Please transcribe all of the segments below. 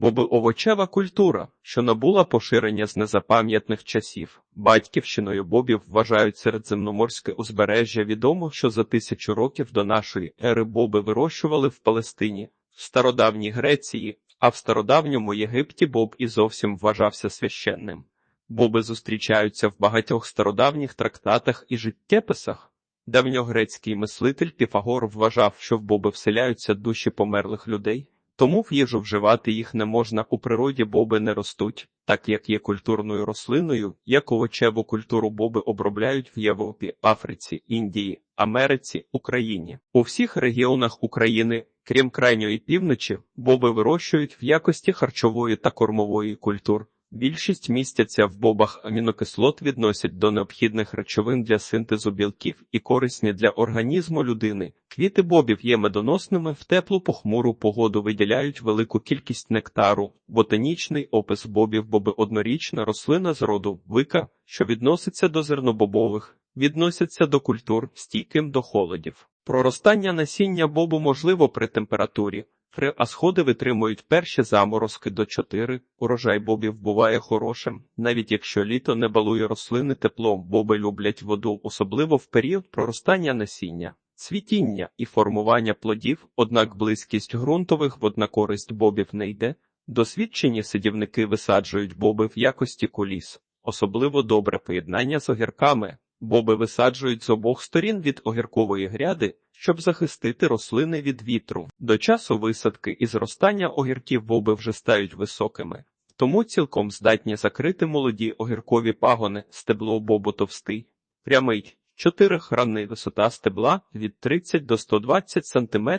Боби-овочева культура, що набула поширення з незапам'ятних часів. Батьківщиною бобів вважають середземноморське узбережжя. Відомо, що за тисячу років до нашої ери боби вирощували в Палестині, в стародавній Греції, а в стародавньому Єгипті боб і зовсім вважався священним. Боби зустрічаються в багатьох стародавніх трактатах і життєписах. Давньогрецький мислитель Піфагор вважав, що в боби вселяються душі померлих людей, тому в їжу вживати їх не можна у природі боби не ростуть, так як є культурною рослиною, як овочеву культуру боби обробляють в Європі, Африці, Індії, Америці, Україні. У всіх регіонах України, крім крайньої півночі, боби вирощують в якості харчової та кормової культур. Більшість містяться в бобах амінокислот відносять до необхідних речовин для синтезу білків і корисні для організму людини. Квіти бобів є медоносними, в теплу похмуру погоду виділяють велику кількість нектару. Ботанічний опис бобів боби однорічна рослина з роду вика, що відноситься до зернобобових, відносяться до культур стійким до холодів. Проростання насіння бобу можливо при температурі. Три, а сходи витримують перші заморозки до 4. Урожай бобів буває хорошим, навіть якщо літо не балує рослини теплом, боби люблять воду, особливо в період проростання насіння, цвітіння і формування плодів, однак близькість ґрунтових в однакористь бобів не йде. Досвідчені сидівники висаджують боби в якості коліс, особливо добре поєднання з огірками. Боби висаджують з обох сторін від огіркової гряди, щоб захистити рослини від вітру. До часу висадки і зростання огірків боби вже стають високими, тому цілком здатні закрити молоді огіркові пагони, стебло бобу товстий, прямий. Чотирихранний висота стебла від 30 до 120 см,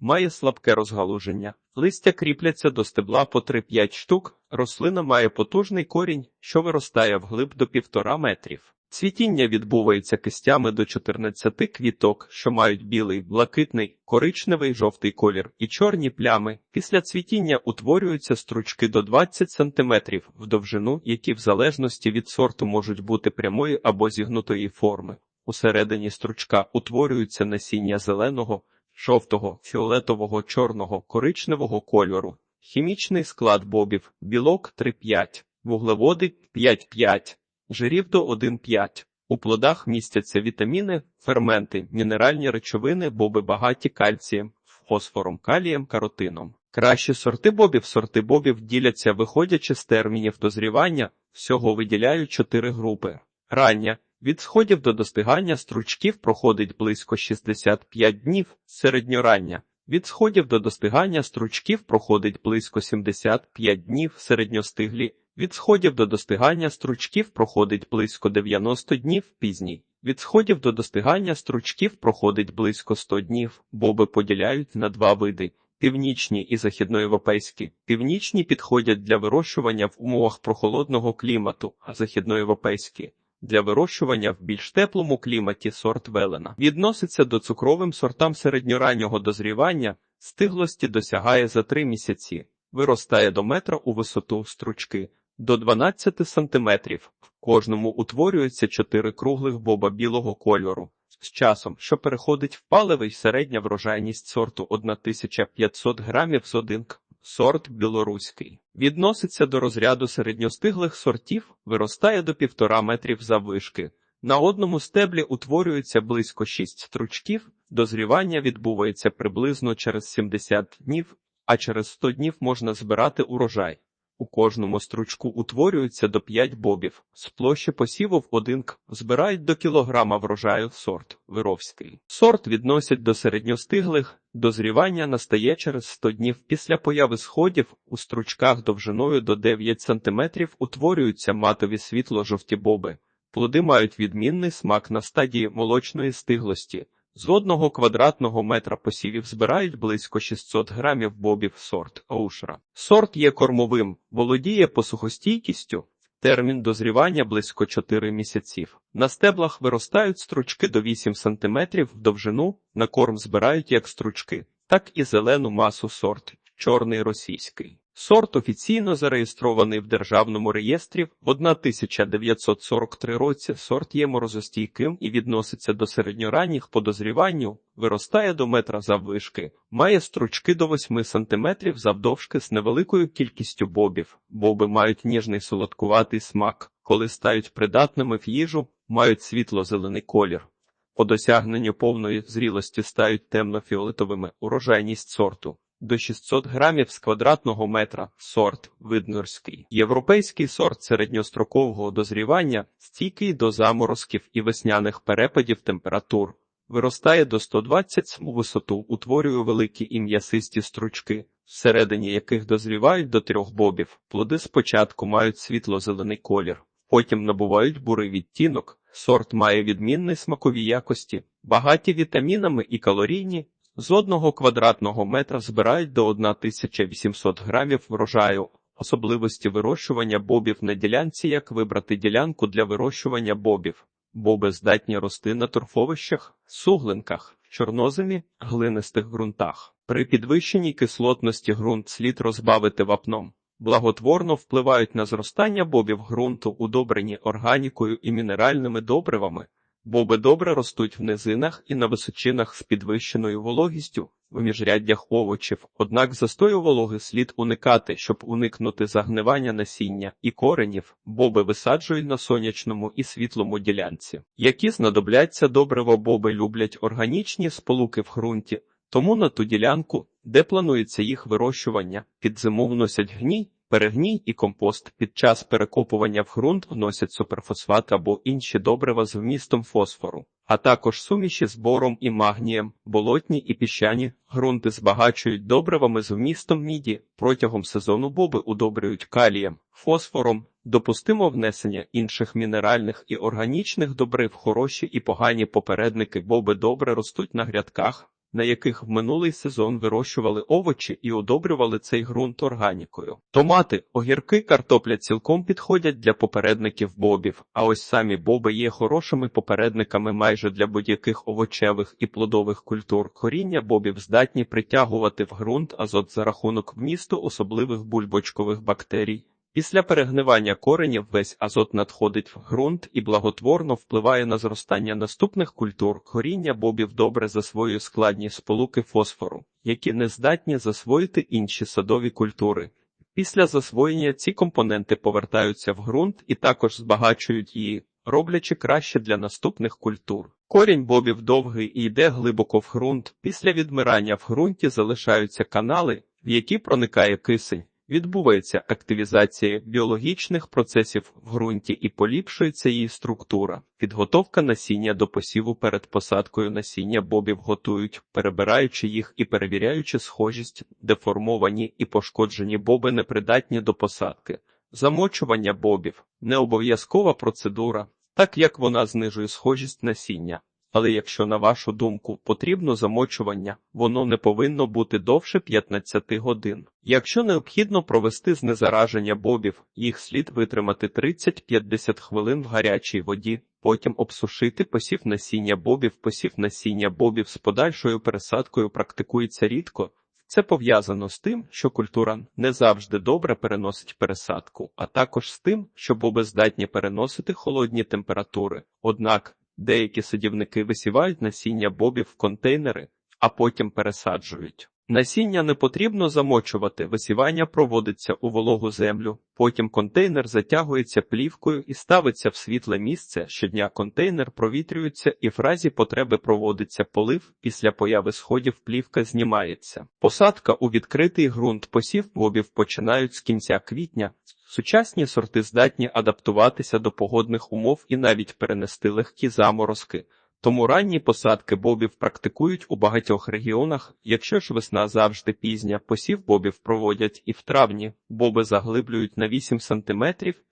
має слабке розгалуження. Листя кріпляться до стебла по 3-5 штук. Рослина має потужний корінь, що виростає вглиб до 1,5 метрів. Цвітіння відбувається кистями до 14 квіток, що мають білий, блакитний, коричневий, жовтий колір і чорні плями. Після цвітіння утворюються стручки до 20 см в довжину, які в залежності від сорту можуть бути прямої або зігнутої форми. Усередині стручка утворюються насіння зеленого, жовтого, фіолетового, чорного, коричневого кольору. Хімічний склад бобів білок 3,5, вуглеводи 5,5 жирів до 1,5. У плодах містяться вітаміни, ферменти, мінеральні речовини, боби багаті кальцієм, фосфором, калієм, каротином. Кращі сорти бобів сорти бобів діляться, виходячи з термінів дозрівання, всього виділяють чотири групи. Рання від сходів до достигання стручків проходить близько 65 днів, середньорання. Від сходів до достигання стручків проходить близько 75 днів, середньостиглі. Від сходів до достигання стручків проходить близько 90 днів пізній. Від сходів до достигання стручків проходить близько 100 днів. Боби поділяють на два види: північні і західноєвропейські. Північні підходять для вирощування в умовах прохолодного клімату, а західноєвропейські для вирощування в більш теплому кліматі сорт велена. Відноситься до цукровим сортам середньораннього дозрівання, стиглості досягає за 3 місяці, виростає до метра у висоту стручки до 12 сантиметрів. В кожному утворюється чотири круглих боба білого кольору. З часом, що переходить в паливий середня врожайність сорту 1500 грамів з один. Сорт білоруський відноситься до розряду середньостиглих сортів, виростає до півтора метрів заввишки. На одному стеблі утворюється близько 6 стручків, дозрівання відбувається приблизно через 70 днів, а через 100 днів можна збирати урожай. У кожному стручку утворюється до 5 бобів. З площі посіву в один к збирають до кілограма врожаю сорт вировський. Сорт відносять до середньостиглих, дозрівання настає через 100 днів після появи сходів, у стручках довжиною до 9 см утворюються матові світло-жовті боби. Плоди мають відмінний смак на стадії молочної стиглості. З одного квадратного метра посівів збирають близько 600 грамів бобів сорт Оушра. Сорт є кормовим, володіє посухостійкістю. Термін дозрівання близько 4 місяців. На стеблах виростають стручки до 8 см в довжину, на корм збирають як стручки, так і зелену масу сорт, чорний російський. Сорт офіційно зареєстрований в Державному реєстрі в 1943 році. Сорт є морозостійким і відноситься до середньоранніх по дозріванню, виростає до метра заввишки, має стручки до 8 см завдовжки з невеликою кількістю бобів. Боби мають ніжний солодкуватий смак, коли стають придатними в їжу, мають світло-зелений колір. По досягненню повної зрілості стають темно-фіолетовими урожайність сорту до 600 грамів з квадратного метра. Сорт виднорський. Європейський сорт середньострокового дозрівання, стійкий до заморозків і весняних перепадів температур. Виростає до 120 см висоту, утворює великі і м'ясисті стручки, всередині яких дозрівають до трьох бобів. Плоди спочатку мають світло-зелений колір, потім набувають бурий відтінок. Сорт має відмінні смакові якості, багаті вітамінами і калорійні. З одного квадратного метра збирають до 1800 грамів врожаю. Особливості вирощування бобів на ділянці як вибрати ділянку для вирощування бобів. Боби здатні рости на торфовищах, суглинках, чорноземі, глинистих ґрунтах. При підвищеній кислотності ґрунт слід розбавити вапном. Благотворно впливають на зростання бобів ґрунту, удобрені органікою і мінеральними добривами. Боби добре ростуть в низинах і на височинах з підвищеною вологістю в міжряддях овочів, однак застою вологи слід уникати, щоб уникнути загнивання насіння і коренів, боби висаджують на сонячному і світлому ділянці. Які знадобляться добриво боби люблять органічні сполуки в ґрунті, тому на ту ділянку, де планується їх вирощування, під зиму вносять гній, перегній і компост. Під час перекопування в ґрунт вносять суперфосфат або інші добрива з вмістом фосфору, а також суміші з бором і магнієм, болотні і піщані ґрунти збагачують добривами з вмістом міді. Протягом сезону боби удобрюють калієм, фосфором. Допустимо внесення інших мінеральних і органічних добрив хороші і погані попередники боби добре ростуть на грядках, на яких в минулий сезон вирощували овочі і одобрювали цей ґрунт органікою. Томати, огірки, картопля цілком підходять для попередників бобів, а ось самі боби є хорошими попередниками майже для будь-яких овочевих і плодових культур. Коріння бобів здатні притягувати в ґрунт азот за рахунок вмісту особливих бульбочкових бактерій. Після перегнивання коренів весь азот надходить в ґрунт і благотворно впливає на зростання наступних культур. Коріння бобів добре засвоює складні сполуки фосфору, які не здатні засвоїти інші садові культури. Після засвоєння ці компоненти повертаються в ґрунт і також збагачують її, роблячи краще для наступних культур. Корінь бобів довгий і йде глибоко в ґрунт. Після відмирання в ґрунті залишаються канали, в які проникає кисень. Відбувається активізація біологічних процесів в ґрунті і поліпшується її структура. Підготовка насіння до посіву перед посадкою насіння бобів готують, перебираючи їх і перевіряючи схожість, деформовані і пошкоджені боби непридатні до посадки. Замочування бобів не обов'язкова процедура, так як вона знижує схожість насіння. Але якщо, на вашу думку, потрібно замочування, воно не повинно бути довше 15 годин. Якщо необхідно провести знезараження бобів, їх слід витримати 30-50 хвилин в гарячій воді, потім обсушити посів насіння бобів, посів насіння бобів з подальшою пересадкою практикується рідко. Це пов'язано з тим, що культура не завжди добре переносить пересадку, а також з тим, що боби здатні переносити холодні температури. Однак Деякі садівники висівають насіння бобів в контейнери, а потім пересаджують. Насіння не потрібно замочувати, висівання проводиться у вологу землю, потім контейнер затягується плівкою і ставиться в світле місце. Щодня контейнер провітрюється і в разі потреби проводиться полив. Після появи сходів плівка знімається. Посадка у відкритий ґрунт посів бобів починають з кінця квітня. Сучасні сорти здатні адаптуватися до погодних умов і навіть перенести легкі заморозки. Тому ранні посадки бобів практикують у багатьох регіонах. Якщо ж весна завжди пізня, посів бобів проводять і в травні. Боби заглиблюють на 8 см.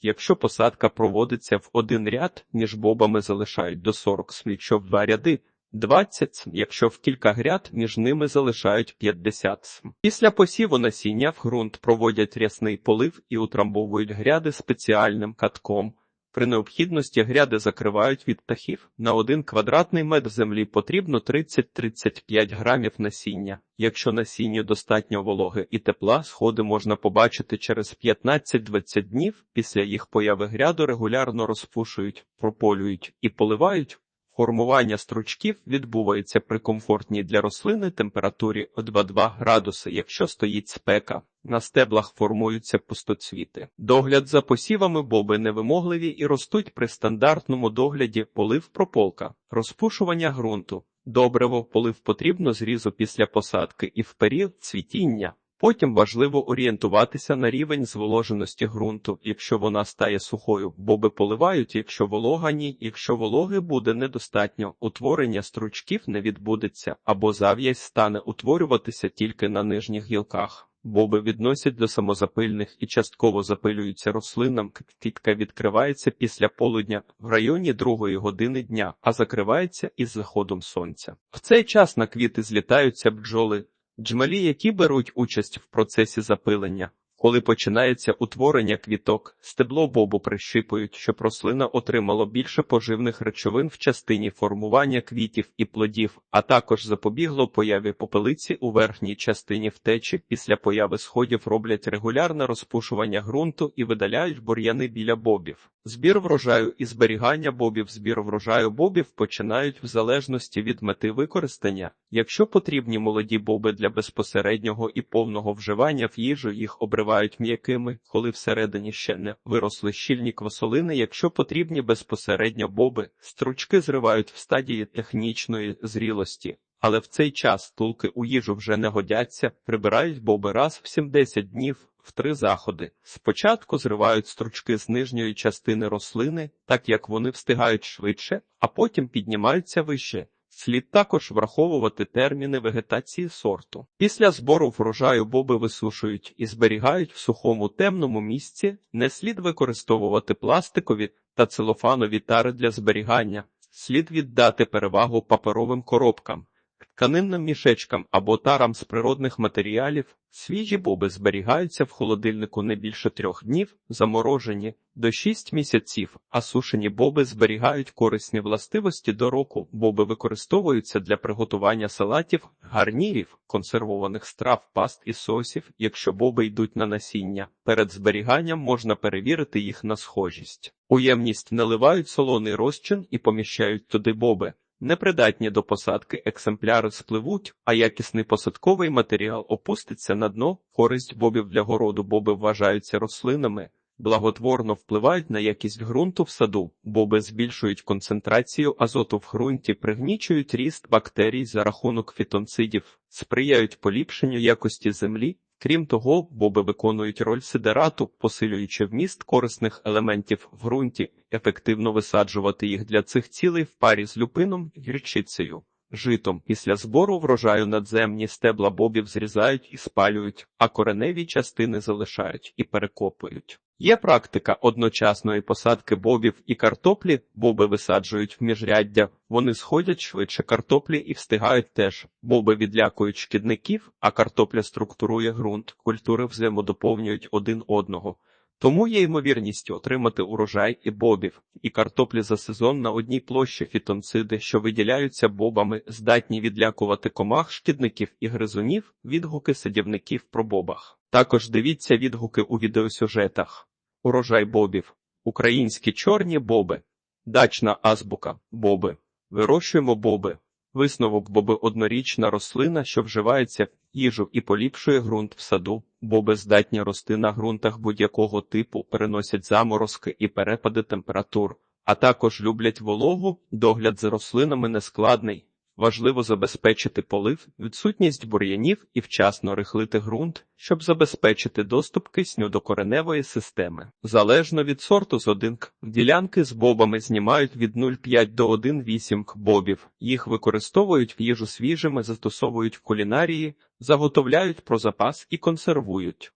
Якщо посадка проводиться в один ряд, між бобами залишають до 40 см, що в два ряди. 20 см, якщо в кілька гряд між ними залишають 50 см. Після посіву насіння в ґрунт проводять рясний полив і утрамбовують гряди спеціальним катком. При необхідності гряди закривають від птахів. На один квадратний метр землі потрібно 30-35 грамів насіння. Якщо насінню достатньо вологи і тепла, сходи можна побачити через 15-20 днів. Після їх появи гряду регулярно розпушують, прополюють і поливають. Формування стручків відбувається при комфортній для рослини температурі 2-2 градуси, якщо стоїть спека. На стеблах формуються пустоцвіти. Догляд за посівами боби невимогливі і ростуть при стандартному догляді полив прополка, розпушування ґрунту. Добриво полив потрібно зрізу після посадки і в період цвітіння. Потім важливо орієнтуватися на рівень зволоженості ґрунту, якщо вона стає сухою, боби поливають, якщо волога ні, якщо вологи буде недостатньо, утворення стручків не відбудеться, або зав'язь стане утворюватися тільки на нижніх гілках. Боби відносять до самозапильних і частково запилюються рослинам. Квітка відкривається після полудня в районі другої години дня, а закривається із заходом сонця. В цей час на квіти злітаються бджоли, Джмелі, які беруть участь в процесі запилення. Коли починається утворення квіток, стебло бобу прищипують, щоб рослина отримала більше поживних речовин в частині формування квітів і плодів, а також запобігло появі попелиці у верхній частині втечі. Після появи сходів роблять регулярне розпушування ґрунту і видаляють бур'яни біля бобів. Збір врожаю і зберігання бобів збір врожаю бобів починають в залежності від мети використання. Якщо потрібні молоді боби для безпосереднього і повного вживання в їжу, їх обривають м'якими, коли всередині ще не виросли щільні квасолини. Якщо потрібні безпосередньо боби, стручки зривають в стадії технічної зрілості. Але в цей час тулки у їжу вже не годяться, прибирають боби раз в 70 днів в три заходи. Спочатку зривають стручки з нижньої частини рослини, так як вони встигають швидше, а потім піднімаються вище. Слід також враховувати терміни вегетації сорту. Після збору врожаю боби висушують і зберігають в сухому темному місці. Не слід використовувати пластикові та целофанові тари для зберігання. Слід віддати перевагу паперовим коробкам тканинним мішечкам або тарам з природних матеріалів. Свіжі боби зберігаються в холодильнику не більше трьох днів, заморожені до 6 місяців, а сушені боби зберігають корисні властивості до року. Боби використовуються для приготування салатів, гарнірів, консервованих страв, паст і сосів. Якщо боби йдуть на насіння, перед зберіганням можна перевірити їх на схожість. Уємність наливають солоний розчин і поміщають туди боби. Непридатні до посадки екземпляри спливуть, а якісний посадковий матеріал опуститься на дно. Користь бобів для городу боби вважаються рослинами, благотворно впливають на якість ґрунту в саду, боби збільшують концентрацію азоту в ґрунті, пригнічують ріст бактерій за рахунок фітонцидів, сприяють поліпшенню якості землі. Крім того, боби виконують роль сидерату, посилюючи вміст корисних елементів в ґрунті, ефективно висаджувати їх для цих цілей в парі з люпином гірчицею. Житом після збору врожаю надземні стебла бобів зрізають і спалюють, а кореневі частини залишають і перекопують. Є практика одночасної посадки бобів і картоплі, боби висаджують в міжряддя, вони сходять швидше картоплі і встигають теж. Боби відлякують шкідників, а картопля структурує ґрунт, культури взаємодоповнюють один одного. Тому є ймовірність отримати урожай і бобів, і картоплі за сезон на одній площі фітонциди, що виділяються бобами, здатні відлякувати комах, шкідників і гризунів, відгуки садівників про бобах. Також дивіться відгуки у відеосюжетах. Урожай бобів, українські чорні боби, дачна азбука, боби. Вирощуємо боби. Висновок боби однорічна рослина, що вживається в їжу і поліпшує ґрунт в саду. Боби здатні рости на ґрунтах будь-якого типу, переносять заморозки і перепади температур, а також люблять вологу, догляд за рослинами нескладний. Важливо забезпечити полив, відсутність бур'янів і вчасно рихлити ґрунт, щоб забезпечити доступ кисню до кореневої системи. Залежно від сорту зодинк, ділянки з бобами знімають від 0,5 до 1,8 к бобів. Їх використовують в їжу свіжими, застосовують в кулінарії, заготовляють про запас і консервують.